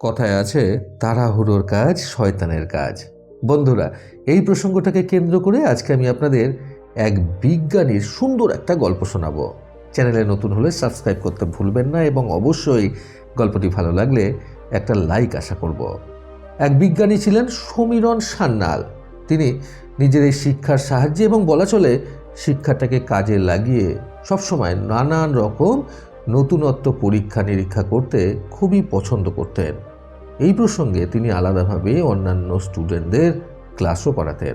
কথায় আছে, তাড়াহুড়োর কাজ শয়তানের কাজ। বন্ধুরা, এই প্রসঙ্গটাকে কেন্দ্র করে আজকে আমি আপনাদের এক বিজ্ঞানীর সুন্দর একটা গল্প শোনাবো। চ্যানেলে নতুন হলে সাবস্ক্রাইব করতে ভুলবেন না এবং অবশ্যই গল্পটি ভালো লাগলে একটা লাইক আশা করব। এক বিজ্ঞানী ছিলেন সমীরণ সান্যাল। তিনি নিজের এই শিক্ষার সাহায্যে এবং বলা চলে, শিক্ষাটাকে কাজে লাগিয়ে সবসময় নানান রকম নতুনত্ব পরীক্ষা নিরীক্ষা করতে খুবই পছন্দ করতেন। এই প্রসঙ্গে তিনি আলাদাভাবে অন্যান্য স্টুডেন্টদের ক্লাসও করাতেন।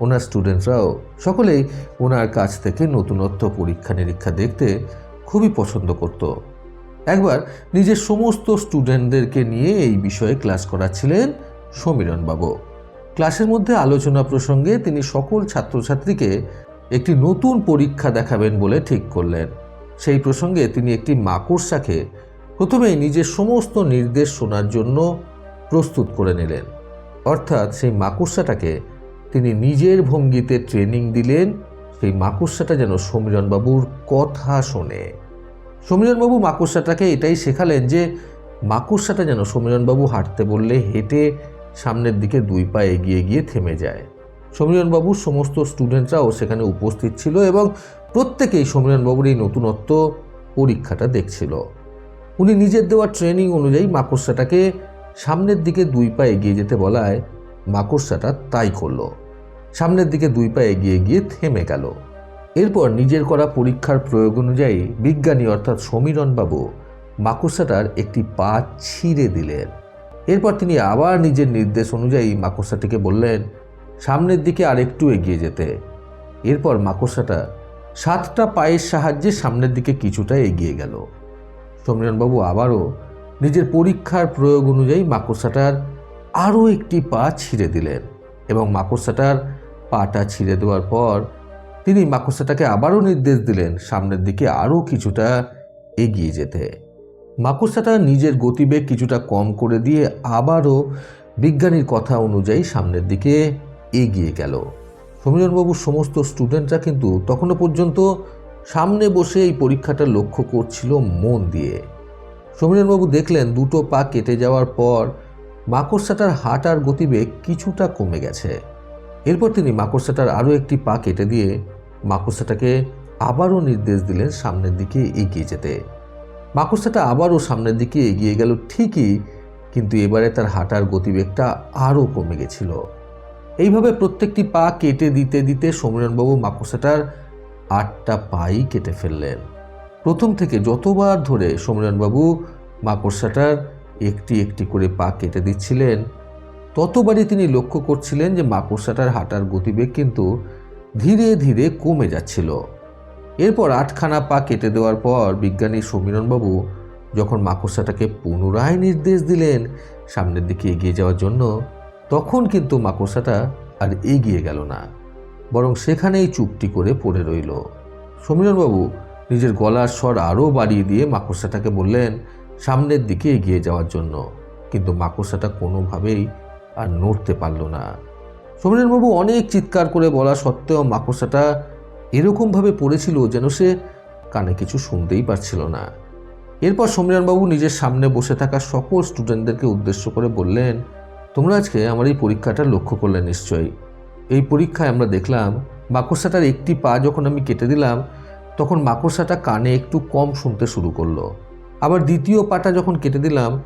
ওনার স্টুডেন্টরাও সকলেই ওনার কাছ থেকে নতুনত্ব পরীক্ষা নিরীক্ষা দেখতে খুবই পছন্দ করত। একবার নিজের সমস্ত স্টুডেন্টদেরকে নিয়ে এই বিষয়ে ক্লাস করাচ্ছিলেন সমীরণবাবু। ক্লাসের মধ্যে আলোচনা প্রসঙ্গে তিনি সকল ছাত্রছাত্রীকে একটি নতুন পরীক্ষা দেখাবেন বলে ঠিক করলেন। সেই প্রসঙ্গে তিনি একটি মাকড়সাকে প্রথমেই নিজের সমস্ত নির্দেশ শোনার জন্য প্রস্তুত করে নিলেন। অর্থাৎ সেই মাকড়সাটাকে তিনি নিজের ভঙ্গিতে ট্রেনিং দিলেন। সেই মাকড়সাটা যেন সমীরণবাবুর কথা শোনে। সমীরণবাবু মাকড়সাটাকে এটাই শেখালেন যে মাকড়সাটা যেন সমীরণবাবু হাঁটতে বললে হেঁটে সামনের দিকে দুই পা এগিয়ে গিয়ে থেমে যায়। সমীরণবাবুর সমস্ত স্টুডেন্টরাও সেখানে উপস্থিত ছিল এবং প্রত্যেকেই সমীরণবাবুর এই নতুনত্ব পরীক্ষাটা দেখছিল। উনি নিজের দেওয়া ট্রেনিং অনুযায়ী মাকড়সাটাকে সামনের দিকে দুই পা এগিয়ে যেতে বলায় মাকড়সাটা তাই করল। সামনের দিকে দুই পা এগিয়ে গিয়ে থেমে গেল। এরপর নিজের করা পরীক্ষার প্রয়োগ অনুযায়ী বিজ্ঞানী অর্থাৎ সমীরণবাবু মাকড়সাটার একটি পা ছিঁড়ে দিলেন। এরপর তিনি আবার নিজের নির্দেশ অনুযায়ী মাকড়সাটিকে বললেন, সামনের দিকে আরেকটু এগিয়ে যেতে। এরপর মাকড়সাটা সাতটা পায়ের সাহায্যে সামনের দিকে কিছুটা এগিয়ে গেল। সমীরণবাবু আবারও নিজের পরীক্ষার প্রয়োগ অনুযায়ী মাকড়সাটার আরও একটি পা ছিঁড়ে দিলেন এবং মাকড়সাটার পাটা ছিঁড়ে দেওয়ার পর তিনি মাকড়সাটাকে আবারও নির্দেশ দিলেন সামনের দিকে আরও কিছুটা এগিয়ে যেতে। মাকড়সাটা নিজের গতিবেগ কিছুটা কম করে দিয়ে আবারও বিজ্ঞানীর কথা অনুযায়ী সামনের দিকে এগিয়ে গেল। সমীরণবাবুর সমস্ত স্টুডেন্টরা কিন্তু তখনও পর্যন্ত সামনে বসে এই পরীক্ষাটা লক্ষ্য করছিল মন দিয়ে। সমীরণবাবু দেখলেন দুটো পা কেটে যাওয়ার পর মাকড়সাটার হাঁটার গতিবেগ কিছুটা কমে গেছে। এরপর তিনি মাকড়সাটার আরও একটি পা কেটে দিয়ে মাকড়সাটাকে আবারও নির্দেশ দিলেন সামনের দিকে এগিয়ে যেতে। মাকড়সাটা আবারও সামনের দিকে এগিয়ে গেল ঠিকই, কিন্তু এবারে তার হাঁটার গতিবেগটা আরও কমে গেছিল। এইভাবে প্রত্যেকটি পা কেটে দিতে দিতে সমীরণবাবু মাকড়সাটার আটটা পাই কেটে ফেললেন। প্রথম থেকে যতবার ধরে সমীরণবাবু মাকড়সাটার একটি একটি করে পা কেটে দিচ্ছিলেন, ততবারই তিনি লক্ষ্য করছিলেন যে মাকড়সাটার হাঁটার গতিবেগ কিন্তু ধীরে ধীরে কমে যাচ্ছিল। এরপর আটখানা পা কেটে দেওয়ার পর বিজ্ঞানী সমীরণবাবু যখন মাকড়সাটাকে পুনরায় নির্দেশ দিলেন সামনের দিকে এগিয়ে যাওয়ার জন্য তখন কিন্তু মাকড়সাটা আর এগিয়ে গেল না, বরং সেখানেই চুপটি করে পড়ে রইল। সমীরণবাবু নিজের গলার স্বর আরও বাড়িয়ে দিয়ে মাকড়সাটাকে বললেন, সামনের দিকে এগিয়ে যাওয়ার জন্য। কিন্তু মাকড়সাটা কোনোভাবেই আর নড়তে পারল না। সমীরণবাবু অনেক চিৎকার করে বলা সত্ত্বেও মাকড়সাটা এরকমভাবে পড়েছিল যেন সে কানে কিছু শুনতেই পারছিল না। এরপর সমীরণবাবু নিজের সামনে বসে থাকা সকল স্টুডেন্টদেরকে উদ্দেশ্য করে বললেন তোমরা আজকে আমার এই পরীক্ষাটা লক্ষ্য করলে নিশ্চয়ই। এই পরীক্ষায় আমরা দেখলাম, মাকড়সাটার একটি পা যখন আমি কেটে দিলাম, তখন মাকড়সাটা কানে একটু কম শুনতে শুরু করল। আবার দ্বিতীয় পাটা যখন কেটে দিলাম,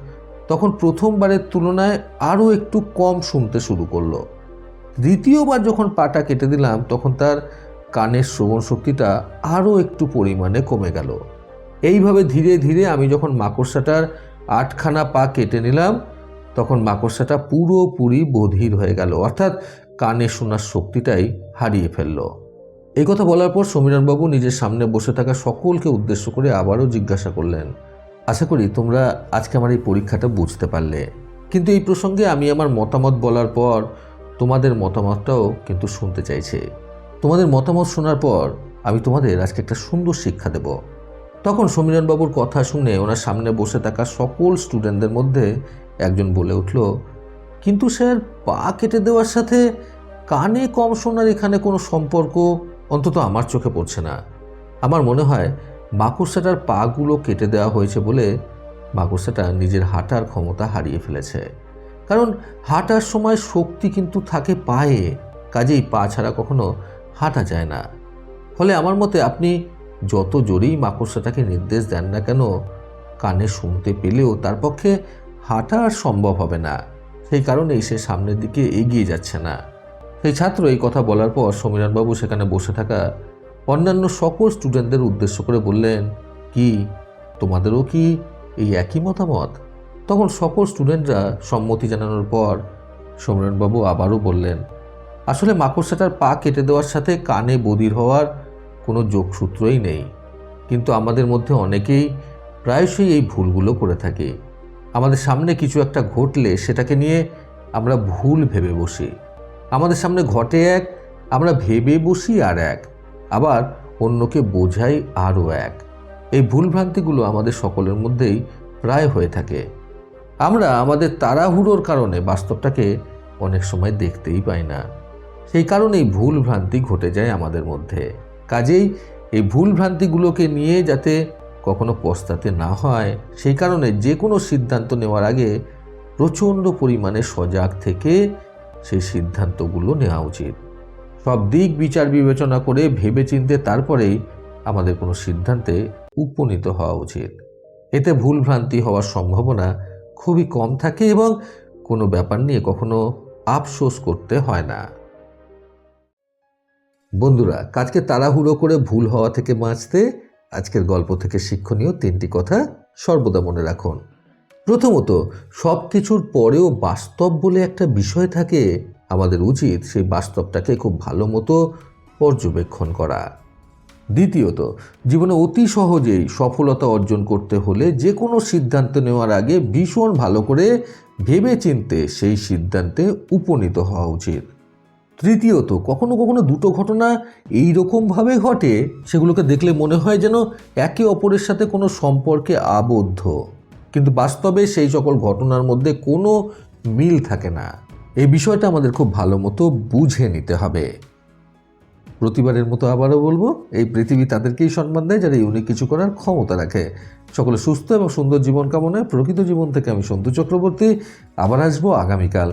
তখন প্রথমবারের তুলনায় আরও একটু কম শুনতে শুরু করল। দ্বিতীয়বার যখন পাটা কেটে দিলাম, তখন তার কানের শ্রবণ শক্তিটা আরও একটু পরিমাণে কমে গেল। এইভাবে ধীরে ধীরে আমি যখন মাকড়সাটার আটখানা পা কেটে নিলাম তখন মাকড়সাটা পুরোপুরি বধির হয়ে গেল। অর্থাৎ কানে শোনার শক্তিটাই হারিয়ে ফেলল। এই কথা বলার পর সমীরণবাবু নিজের সামনে বসে থাকা সকলকে উদ্দেশ্য করে আবারও জিজ্ঞাসা করলেন, আশা করি তোমরা আজকে আমার এই পরীক্ষাটা বুঝতে পারলে। কিন্তু এই প্রসঙ্গে আমি আমার মতামত বলার পর তোমাদের মতামতটাও কিন্তু শুনতে চাইছে। তোমাদের মতামত শোনার পর আমি তোমাদের আজকে একটা সুন্দর শিক্ষা দেব। তখন সমীরণবাবুর কথা শুনে ওনার সামনে বসে থাকা সকল স্টুডেন্টদের মধ্যে একজন বলে উঠল, কিন্তু স্যার, পা কেটে দেওয়ার সাথে কানে কম শোনার এখানে কোনো সম্পর্ক অন্তত আমার চোখে পড়ছে না। আমার মনে হয় মাকড়সাটার পাগুলো কেটে দেওয়া হয়েছে বলে মাকড়সাটা নিজের হাঁটার ক্ষমতা হারিয়ে ফেলেছে। কারণ হাঁটার সময় শক্তি কিন্তু থাকে পায়ে, কাজেই পা ছাড়া কখনো হাঁটা যায় না। ফলে আমার মতে আপনি যত জোরেই মাকড়সাটাকে নির্দেশ দেন না কেন, কানে শুনতে পেলেও তার পক্ষে হাঁটা আর সম্ভব হবে না। সেই কারণেই সে সামনের দিকে এগিয়ে যাচ্ছে না। সেই ছাত্র এই কথা বলার পর সমীরণবাবু সেখানে বসে থাকা অন্যান্য সকল স্টুডেন্টদের উদ্দেশ্য করে বললেন, কি, তোমাদেরও কি এই একই মতামত? তখন সকল স্টুডেন্টরা সম্মতি জানানোর পর সমীরণবাবু আবারও বললেন, আসলে মাকড়সাটার পা কেটে দেওয়ার সাথে কানে বদির হওয়ার কোনো যোগসূত্রই নেই। কিন্তু আমাদের মধ্যে অনেকেই প্রায়শই এই ভুলগুলো করে থাকি। আমাদের সামনে কিছু একটা ঘটলে সেটাকে নিয়ে আমরা ভুল ভেবে বসি। আমাদের সামনে ঘটে এক, আমরা ভেবে বসি আর এক, আবার অন্যকে বোঝাই আরও এক। এই ভুলভ্রান্তিগুলো আমাদের সকলের মধ্যেই প্রায় হয়ে থাকে। আমরা আমাদের তাড়াহুড়োর কারণে বাস্তবটাকে অনেক সময় দেখতেই পাই না। সেই কারণেই ভুল ভ্রান্তি ঘটে যায় আমাদের মধ্যে। কাজেই এই ভুল ভ্রান্তিগুলোকে নিয়ে যাতে কখনো পস্তাতে না হয়, সেই কারণে যে কোনো সিদ্ধান্ত নেওয়ার আগে প্রচণ্ড পরিমাণে সজাগ থেকে সেই সিদ্ধান্তগুলো নেওয়া উচিত। সব দিক বিচার বিবেচনা করে ভেবেচিন্তে তারপরেই আমাদের কোনো সিদ্ধান্তে উপনীত হওয়া উচিত। এতে ভুল ভ্রান্তি হওয়ার সম্ভাবনা খুবই কম থাকে এবং কোনো ব্যাপার নিয়ে কখনো আফসোস করতে হয় না। বন্ধুরা, কাজকে তাড়াহুড়ো করে ভুল হওয়া থেকে বাঁচতে আজকের গল্প থেকে শিক্ষণীয় তিনটি কথা সর্বদা মনে রাখুন। প্রথমত সব কিছুর পরেও বাস্তব বলে একটা বিষয় থাকে, আমাদের উচিত সেই বাস্তবটাকে খুব ভালো মতো পর্যবেক্ষণ করা। দ্বিতীয়ত, জীবনে অতি সহজেই সফলতা অর্জন করতে হলে যে কোনো সিদ্ধান্ত নেওয়ার আগে ভীষণ ভালো করে ভেবে চিনতে সেই সিদ্ধান্তে উপনীত হওয়া উচিত। তৃতীয়ত, কখনো কখনো দুটো ঘটনা এই রকমভাবে ঘটে, সেগুলোকে দেখলে মনে হয় যেন একে অপরের সাথে কোনো সম্পর্কে আবদ্ধ। কিন্তু বাস্তবে সেই সকল ঘটনার মধ্যে কোনো মিল থাকে না। এই বিষয়টা আমাদের খুব ভালো মতো বুঝে নিতে হবে। প্রতিবারের মতো আবারও বলব, এই পৃথিবী তাদেরকেই সম্মান দেয় যারা ইউনিক কিছু করার ক্ষমতা রাখে। সকলে সুস্থ এবং সুন্দর জীবন কামনায় প্রকৃত জীবন থেকে আমি সন্তু চক্রবর্তী, আবার আসব আগামীকাল।